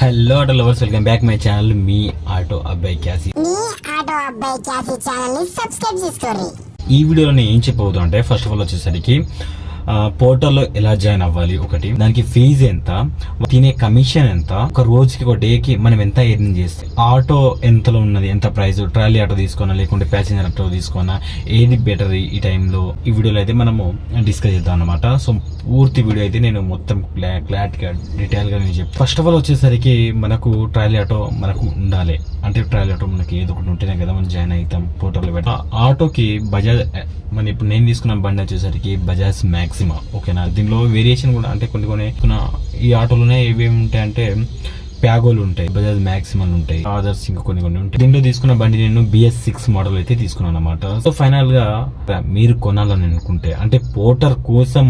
Hello auto lovers welcome back my channel me auto అబ్బాయి క్యాసి మీ auto అబ్బాయి క్యాసీ ఛానల్ని సబ్స్క్రైబ్ చేసుకోండి. ఈ వీడియోలో నేను ఏం చెప్పబోతున్నా అంటే ఫస్ట్ ఆఫ్ ఆల్ వచ్చేసరికి పోర్టల్లో ఎలా జాయిన్ అవ్వాలి ఒకటి. దానికి ఫీజు ఎంత? తినే కమిషన్ ఎంత? ఒక రోజుకి ఒక డేకి మనం ఎంత ఎర్నింగ్ చేస్తే? ఆటో ఎంతలో ఉన్నది? ఎంత ప్రైస్ ట్రాలీ ఆటో తీసుకోనా లేకుంటే ప్యాసింజర్ ఆటో తీసుకోనా ఏది బెటర్ ఈ టైంలో ఈ వీడియోలో అయితే మనము డిస్కస్ చేద్దాం అనమాట సో పూర్తి వీడియో అయితే నేను మొత్తం క్లారిటీగా డీటెయిల్గా నేను చెప్తాను ఫస్ట్ ఆఫ్ ఆల్ వచ్చేసరికి మనకు ట్రాలీ ఆటో మనకు ఉండాలి. అంటే ట్రాలీ ఆటో మనకి ఏదో ఒకటి ఉంటేనే కదా మనం జాయిన్ అవుతాం పోర్టల్లో పెట్టాం ఆ ఆటోకి బజాజ్ మన ఇప్పుడు నేను తీసుకున్న బండి వచ్చేసరికి బజాజ్ మ్యాక్స్. మాక్సిమా ఓకేనా దీనిలో వేరియేషన్ కూడా అంటే కొన్ని కొన్ని ఈ ఆటోలోనే ఏవేమి ఉంటాయంటే ప్యాగోలు ఉంటాయి బజాజ్ మ్యాక్సిమల్ ఉంటాయి అదర్స్ ఇంకా కొన్ని కొన్ని ఉంటాయి. దీంట్లో తీసుకున్న బండి నేను బిఎస్ సిక్స్ మోడల్ అయితే తీసుకున్నాను అనమాట సో ఫైనల్గా మీరు కొనాలని అనుకుంటే అంటే పోర్టర్ కోసం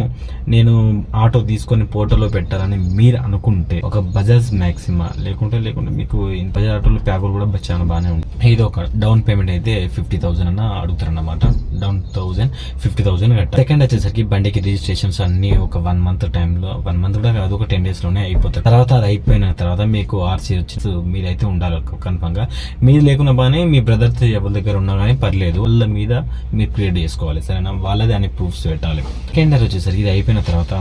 నేను ఆటో తీసుకొని పోర్టర్లో పెట్టాలని మీరు అనుకుంటే ఒక బజాజ్ మ్యాక్సిమా లేకుంటే లేకుంటే మీకు ఈ బజాజ్ ఆటోలో ప్యాగోలు కూడా చాలా బాగానే ఉంటాయి. ఇది ఒక డౌన్ పేమెంట్ అయితే ఫిఫ్టీ థౌసండ్ అన్న అడుగుతారు అనమాట డౌన్ థౌసండ్ ఫిఫ్టీ థౌసండ్ కట్టాలి సెకండ్ వచ్చేసరికి బండికి రిజిస్ట్రేషన్స్ అన్ని ఒక వన్ మంత్ టైంలో వన్ మంత్ కూడా కాదు ఒక టెన్ డేస్లోనే అయిపోతాయి. తర్వాత అది అయిపోయిన తర్వాత మీకు ఆర్సీ వచ్చి మీరైతే ఉండాలి కన్ఫర్మ్గా. మీరు లేకున్నా బాగానే మీ బ్రదర్స్ ఎవరి దగ్గర ఉన్నా కానీ పర్లేదు. వాళ్ళ మీద మీరు క్రియేట్ చేసుకోవాలి. సరేనా? వాళ్ళది అని ప్రూఫ్స్ పెట్టాలి. సెకండ్ వచ్చేసరికి ఇది అయిపోయిన తర్వాత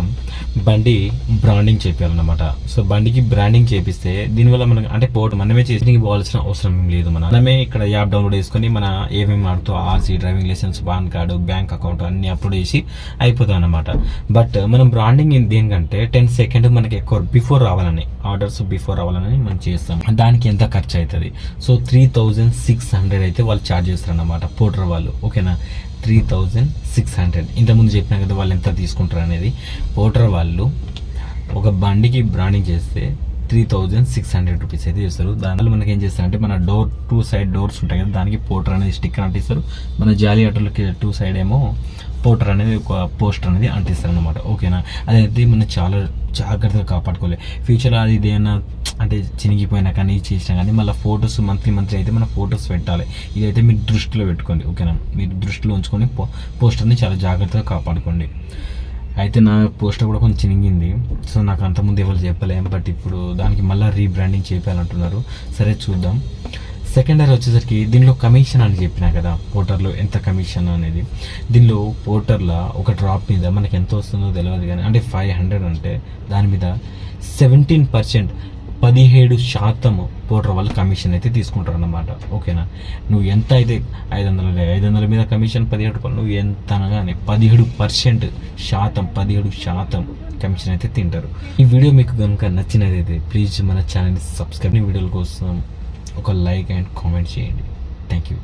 బండి బ్రాండింగ్ చేయాలన్నమాట సో బండికి బ్రాండింగ్ చేపిస్తే దీనివల్ల మనకి అంటే పోటు మనమే చేసి పోవాల్సిన అవసరం లేదు మనం. మనమే ఇక్కడ యాప్ డౌన్లోడ్ చేసుకొని మన ఏమేమి ఆడుతూ RC driving licence PAN card bank account అన్ని అప్లోడ్ చేసి అయిపోతాం అనమాట బట్ మనం బ్రాండింగ్ దేనికంటే టెన్ సెకండ్ మనకి ఎక్కువ బిఫోర్ రావాలని. ఆర్డర్స్ బిఫోర్ రావాలని మనం చేస్తాం. దానికి ఎంత ఖర్చు అవుతుంది so three thousand six hundred అయితే వాళ్ళు ఛార్జ్ చేస్తారనమాట పోటర్ పోర్టర్ వాళ్ళు. ఓకేనా? Three thousand six hundred. ఇంతకుముందు చెప్పినా కదా వాళ్ళు ఎంత తీసుకుంటారు అనేది. పోర్టర్ వాళ్ళు ఒక బండికి బ్రాండింగ్ చేస్తే three thousand six hundred rupees అయితే చేస్తారు. దానివల్ల మనకి ఏం చేస్తారంటే మన డోర్ టూ సైడ్ డోర్స్ ఉంటాయి కదా దానికి పోర్టర్ అనేది స్టిక్కర్ అంటిస్తారు. మన జాలి ఆటోలకి టూ సైడ్ ఏమో పోర్టర్ అనేది ఒక పోస్టర్ అనేది అంటిస్తారు అనమాట ఓకేనా? అదైతే మనం చాలా జాగ్రత్తగా కాపాడుకోవాలి. ఫ్యూచర్లో అది ఇదేమన్నా అంటే చినిగిపోయినా కానీ చేసినా కానీ మళ్ళీ ఫొటోస్ మంత్లీ మంత్లీ అయితే మన ఫొటోస్ పెట్టాలి. ఇదైతే మీరు దృష్టిలో పెట్టుకోండి ఓకేనా? మీరు దృష్టిలో ఉంచుకొని పో పోస్టర్ని చాలా జాగ్రత్తగా కాపాడుకోండి. అయితే నా పోస్టర్ కూడా కొంచెం చినిగింది. సో నాకు అంతకుముందు ఎవరు చెప్పలేం బట్ ఇప్పుడు దానికి మళ్ళీ రీబ్రాండింగ్ చేయాలంటున్నారు. సరే చూద్దాం. సెకండ్ ఇయర్ వచ్చేసరికి దీనిలో కమిషన్ అని చెప్పినా కదా పోర్టర్లో ఎంత కమిషన్ అనేది. దీనిలో పోర్టర్లో ఒక డ్రాప్ మీద మనకి ఎంత వస్తుందో తెలియదు కానీ అంటే ఫైవ్ హండ్రెడ్ అంటే దాని మీద సెవెంటీన్ పర్సెంట్ పదిహేడు శాతం పోర్టర్ వాళ్ళు కమిషన్ అయితే తీసుకుంటారు అన్నమాట ఓకేనా? నువ్వు ఎంత అయితే ఐదు వందల ఐదు వందల మీద కమిషన్ పదిహేడు రూపాయలు నువ్వు ఎంత అనగానే పదిహేడు పర్సెంట్ శాతం పదిహేడు శాతం కమిషన్ అయితే తింటారు. ఈ వీడియో మీకు కనుక నచ్చినదైతే ప్లీజ్ మన ఛానల్ని సబ్స్క్రైబ్ వీడియోల కోసం ఒక లైక్ అండ్ కామెంట్ చేయండి. Thank you